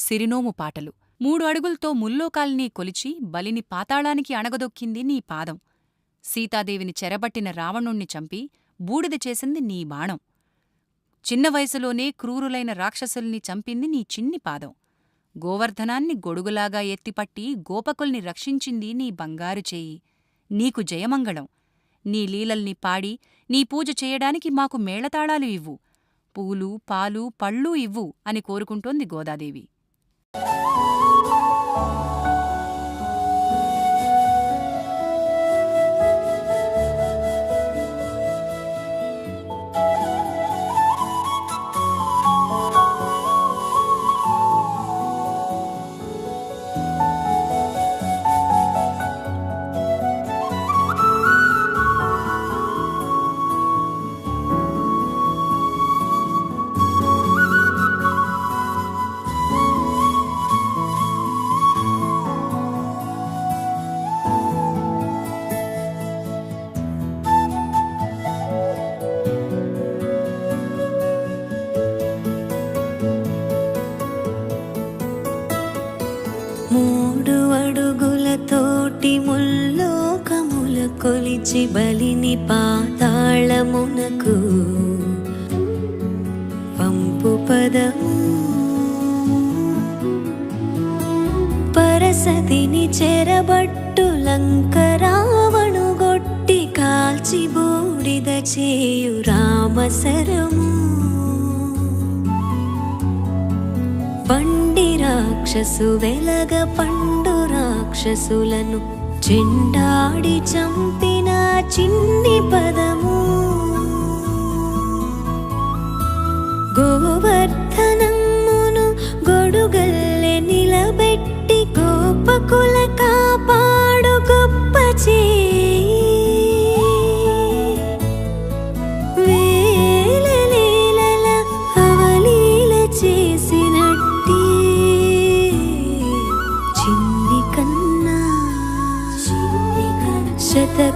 సిరినోము పాటలు. మూడు అడుగులతో ముల్లోకాల్ని కొలిచి బలిని పాతాళానికి అణగదొక్కింది నీ పాదం. సీతాదేవిని చెరబట్టిన రావణుణ్ణి చంపి బూడిద చేసింది నీ బాణం. చిన్న వయసులోనే క్రూరులైన రాక్షసుల్ని చంపింది నీ చిన్ని పాదం. గోవర్ధనాన్ని గొడుగులాగా ఎత్తిపట్టి గోపకుల్ని రక్షించింది నీ బంగారు చేయి. నీకు జయమంగళం. నీ లీలల్ని పాడి నీ పూజ చేయడానికి మాకు మేళతాళాలు ఇవ్వు. పూలు పాలు పళ్ళూ ఇవ్వు అని కోరుకుంటోంది గోదాదేవి. Thank you. అడుగులతోటి ముల్లోకముల కొలిచి బలిని పాతాళమునకు పంపు పదము. పరసతిని చెరబట్టు లంకరావణు గొట్టి కాల్చి బూడిద చేయు రామసరము రాక్షసు వెలగ పండు రాక్షసులను చెండాడి చంపిన చిన్ని పదము. గోవర్ధనమును గొడుగల్లె నిలబె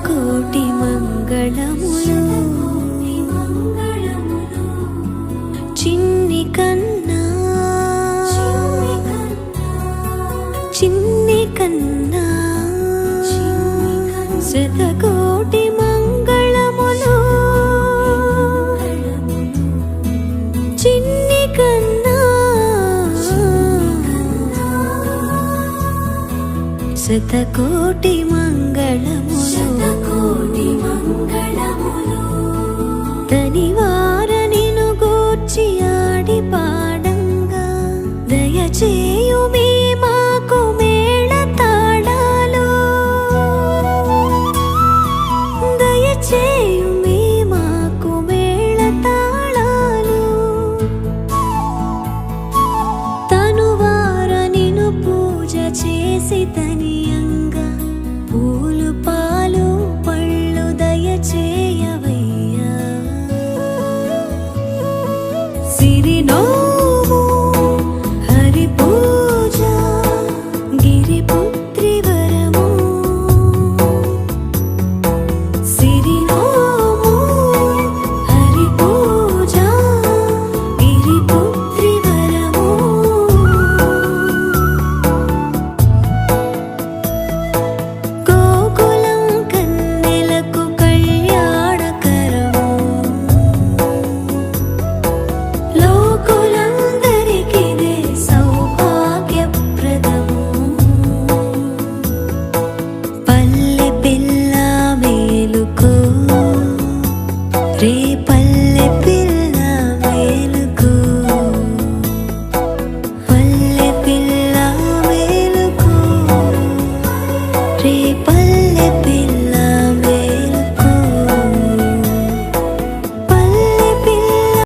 శతకోటి మంగళములు. చిన్ని కన్నా. చిన్ని కన్నా. శతకోటి మంగళములు. శతకోటి మంగళములు. తనివార నిను గూర్చి ఆడి పాడంగా. దయచేయు మీ మాకు సిరినోము people